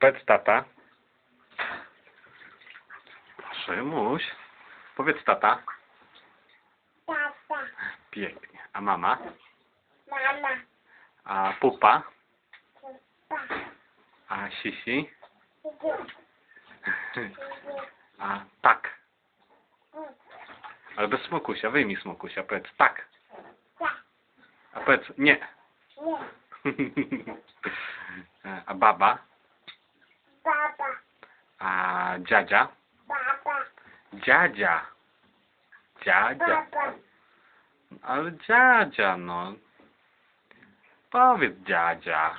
Powiedz tata. Szymuś. Powiedz tata. Tata, Pięknie. A mama? mama, A pupa? papa, A sisi? A tak. Ale bez smokusia. Wyjmij smokusia. Powiedz tak. tak, A powiedz nie. nie, A baba? baba, A dziadzia? baba, Dziadzia. Dziadzia. baba, Ale dziadzia, no. Powiedz dziadzia.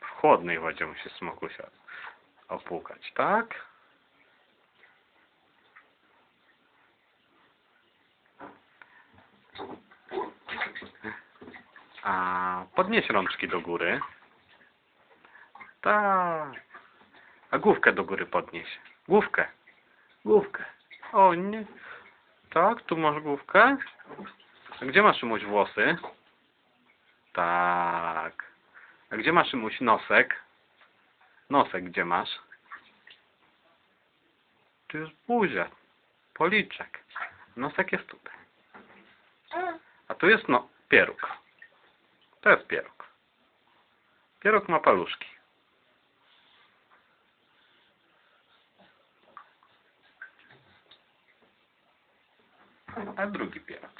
W chłodnej wodzie musi smokusia opłukać, tak? A podnieś rączki do góry. Tak. A główkę do góry podnieś. Główkę. Główkę. O nie. Tak, tu masz główkę. A gdzie masz Szymuś włosy? Tak. A gdzie masz Szymuś nosek? Nosek gdzie masz? Tu jest buzia. Policzek. Nosek jest tutaj. A tu jest no, pieróg. To jest pieróg. Pieróg ma paluszki. A drugi pieróg.